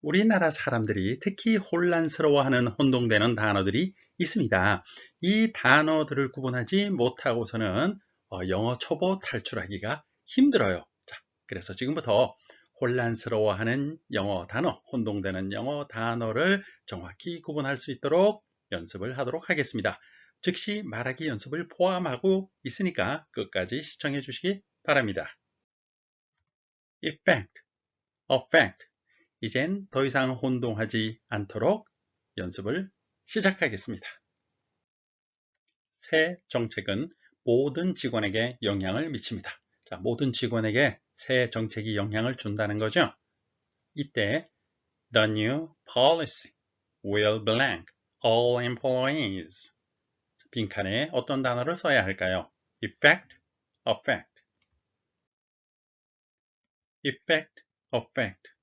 우리나라 사람들이 특히 혼란스러워하는 혼동되는 단어들이 있습니다. 이 단어들을 구분하지 못하고서는 어, 영어 초보 탈출하기가 힘들어요. 자, 그래서 지금부터 혼란스러워하는 영어 단어, 혼동되는 영어 단어를 정확히 구분할 수 있도록 연습을 하도록 하겠습니다. 즉시 말하기 연습을 포함하고 있으니까 끝까지 시청해 주시기 바랍니다. effect, affect, 이젠 더 이상 혼동하지 않도록 연습을 시작하겠습니다. 새 정책은 모든 직원에게 영향을 미칩니다. 자, 모든 직원에게 새 정책이 영향을 준다는 거죠. 이때 The new policy will blank all employees. 빈칸에 어떤 단어를 써야 할까요? effect, affect. effect, affect.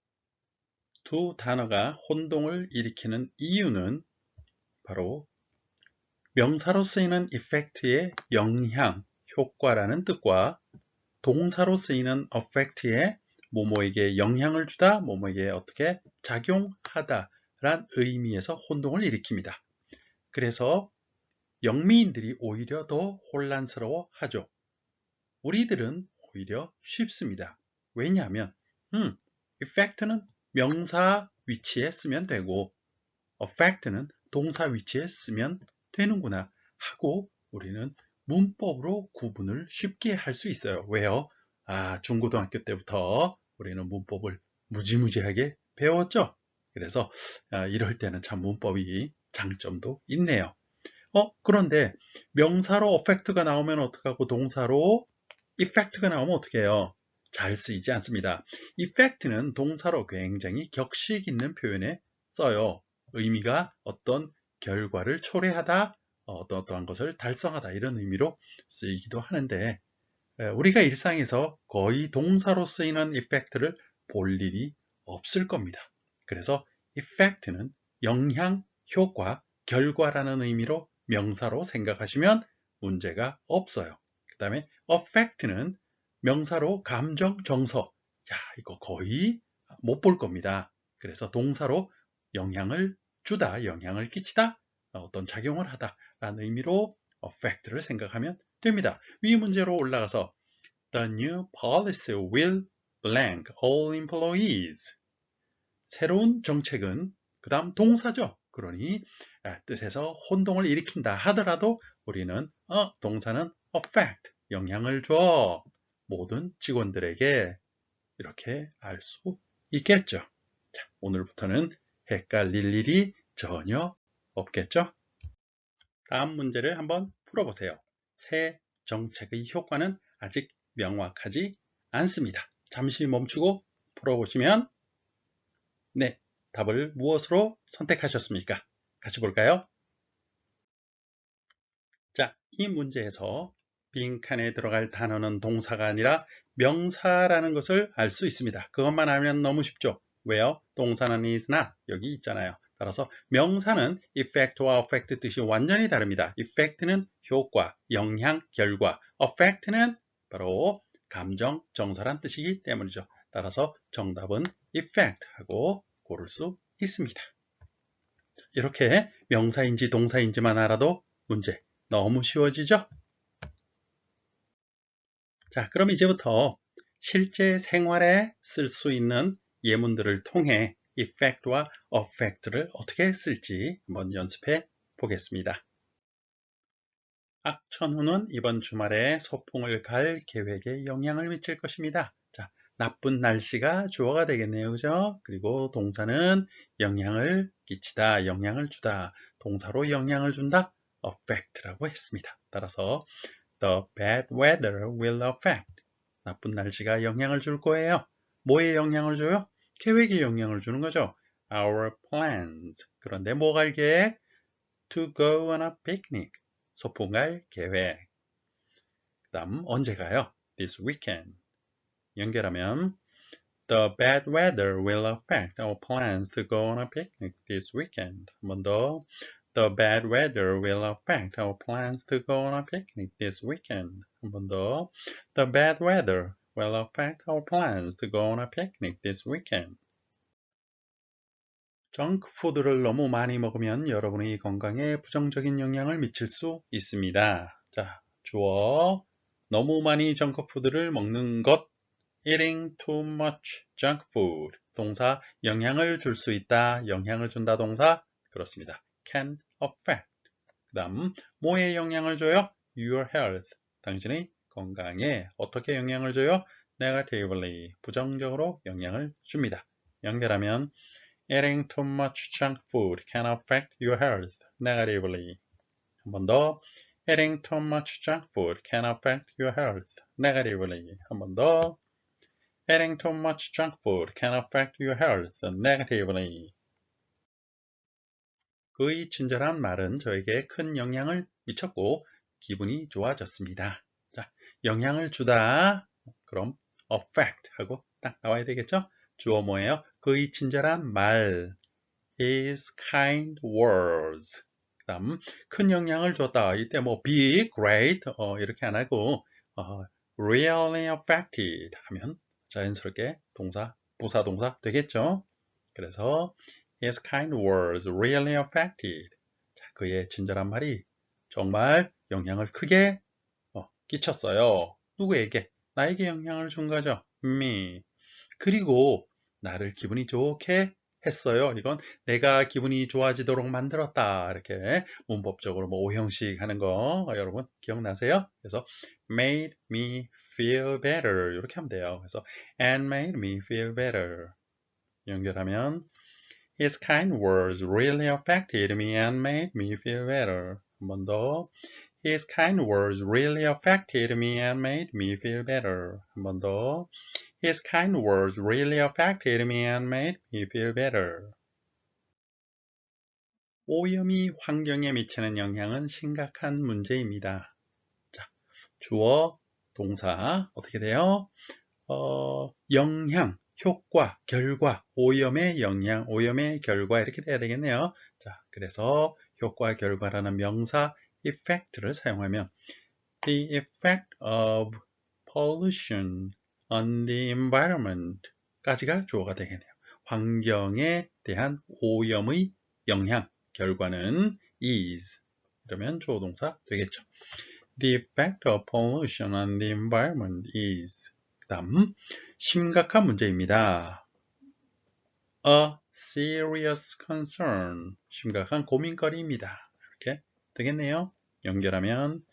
두 단어가 혼동을 일으키는 이유는 바로 명사로 쓰이는 effect의 영향, 효과라는 뜻과 동사로 쓰이는 affect의 모모에게 영향을 주다, 모모에게 어떻게 작용하다 란 의미에서 혼동을 일으킵니다. 그래서 영미인들이 오히려 더 혼란스러워 하죠. 우리들은 오히려 쉽습니다. 왜냐하면 음, effect는 명사 위치에 쓰면 되고 affect는 동사 위치에 쓰면 되는구나 하고 우리는 문법으로 구분을 쉽게 할 수 있어요. 왜요? 아, 중고등학교 때부터 우리는 문법을 무지무지하게 배웠죠. 그래서 아, 이럴 때는 참 문법이 장점도 있네요. 어, 그런데 명사로 affect가 나오면 어떡하고 동사로 effect가 나오면 어떻게 해요? 잘 쓰이지 않습니다. effect는 동사로 굉장히 격식 있는 표현에 써요. 의미가 어떤 결과를 초래하다, 어떤 어떠한 것을 달성하다 이런 의미로 쓰이기도 하는데 우리가 일상에서 거의 동사로 쓰이는 effect를 볼 일이 없을 겁니다. 그래서 effect는 영향, 효과, 결과라는 의미로 명사로 생각하시면 문제가 없어요. 그 다음에 affect는 명사로 감정, 정서. 자, 이거 거의 못 볼 겁니다. 그래서 동사로 영향을 주다, 영향을 끼치다, 어떤 작용을 하다 라는 의미로 affect를 생각하면 됩니다. 위 문제로 올라가서 The new policy will blank all employees. 새로운 정책은 그 다음 동사죠. 그러니 뜻에서 혼동을 일으킨다 하더라도 우리는 어, 동사는 affect, 영향을 줘. 모든 직원들에게 이렇게 알 수 있겠죠. 자, 오늘부터는 헷갈릴 일이 전혀 없겠죠. 다음 문제를 한번 풀어보세요. 새 정책의 효과는 아직 명확하지 않습니다. 잠시 멈추고 풀어보시면 네, 답을 무엇으로 선택하셨습니까? 같이 볼까요? 자, 이 문제에서 빈칸에 들어갈 단어는 동사가 아니라 명사라는 것을 알 수 있습니다. 그것만 알면 너무 쉽죠. 왜요? 동사는 is not 여기 있잖아요. 따라서 명사는 effect와 affect 뜻이 완전히 다릅니다. effect는 효과, 영향, 결과, affect는 바로 감정, 정사란 뜻이기 때문이죠. 따라서 정답은 effect 하고 고를 수 있습니다. 이렇게 명사인지 동사인지만 알아도 문제 너무 쉬워지죠? 자, 그럼 이제부터 실제 생활에 쓸 수 있는 예문들을 통해 effect와 affect를 어떻게 쓸지 한번 연습해 보겠습니다. 악천후는 이번 주말에 소풍을 갈 계획에 영향을 미칠 것입니다. 자, 나쁜 날씨가 주어가 되겠네요. 그죠? 그리고 동사는 영향을 끼치다, 영향을 주다. 동사로 영향을 준다. affect라고 했습니다. 따라서 The bad weather will affect. 나쁜 날씨가 영향을 줄 거예요. 뭐에 영향을 줘요? 계획에 영향을 주는 거죠. Our plans. 그런데 뭐 갈 계획? To go on a picnic. 소풍 갈 계획. 그 다음 언제 가요? This weekend. 연결하면 The bad weather will affect our plans to go on a picnic this weekend. 한 번 더. The bad weather will affect our plans to go on a picnic this weekend. 한 번 더. The bad weather will affect our plans to go on a picnic this weekend. 정크푸드를 너무 많이 먹으면 여러분의 건강에 부정적인 영향을 미칠 수 있습니다. 자, 주어 너무 많이 정크푸드를 먹는 것 eating too much junk food 동사 영향을 줄 수 있다. 영향을 준다 동사 그렇습니다. Can affect 그 다음 뭐에 영향을 줘요? your health 당신의 건강에 어떻게 영향을 줘요? negatively 부정적으로 영향을 줍니다. 연결하면 Eating too much junk food can affect your health negatively. 한 번 더. Eating too much junk food can affect your health negatively. 한 번 더. Eating too much junk food can affect your health negatively. 그의 친절한 말은 저에게 큰 영향을 미쳤고 기분이 좋아졌습니다. 자, 영향을 주다. 그럼 affect 하고 딱 나와야 되겠죠? 주어 뭐예요? 그의 친절한 말. His kind words. 그 다음, 큰 영향을 줬다. 이때 뭐 big, great, 어, 이렇게 안 하고, 어, really affected 하면 자연스럽게 동사, 부사 동사 되겠죠? 그래서, his kind words really affected. 자, 그의 친절한 말이 정말 영향을 크게 어, 끼쳤어요. 누구에게? 나에게 영향을 준 거죠. me. 그리고 나를 기분이 좋게 했어요. 이건 내가 기분이 좋아지도록 만들었다. 이렇게 문법적으로 뭐 오형식 하는 거 여러분 기억나세요? 그래서 made me feel better 이렇게 하면 돼요. 그래서 and made me feel better 연결하면 His kind words really affected me and made me feel better. 한 번 더. His kind words really affected me and made me feel better. 한 번 더. His kind words really affected me and made me feel better. 오염이 환경에 미치는 영향은 심각한 문제입니다. 자, 주어, 동사 어떻게 돼요? 어, 영향, 효과, 결과, 오염의 영향, 오염의 결과 이렇게 돼야 되겠네요. 자, 그래서 효과, 결과라는 명사 effect를 사용하면 the effect of pollution on the environment 까지가 주어가 되겠네요. 환경에 대한 오염의 영향, 결과는 is 이러면 주어 동사 되겠죠. The effect of pollution on the environment is 그 다음 심각한 문제입니다. A serious concern 심각한 고민거리입니다. 이렇게 되겠네요. 연결하면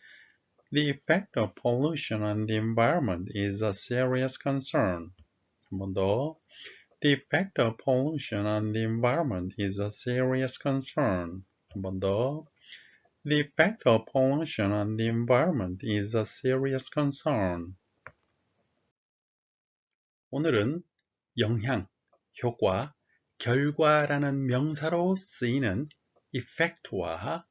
The effect of pollution on the environment is a serious concern. 한 번 더. The effect of pollution on the environment is a serious concern. 한 번 더. The effect of pollution on the environment is a serious concern. 오늘은 영향, 효과, 결과라는 명사로 쓰이는 effect와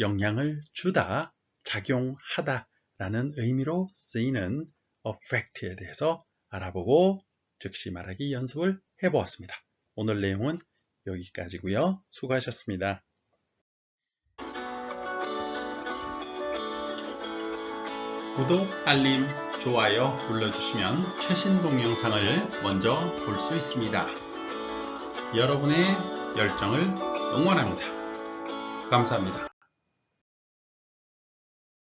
영향을 주다, 작용하다 라는 의미로 쓰이는 affect에 대해서 알아보고 즉시 말하기 연습을 해보았습니다. 오늘 내용은 여기까지고요. 수고하셨습니다. 구독, 알림, 좋아요 눌러주시면 최신 동영상을 먼저 볼 수 있습니다. 여러분의 열정을 응원합니다. 감사합니다.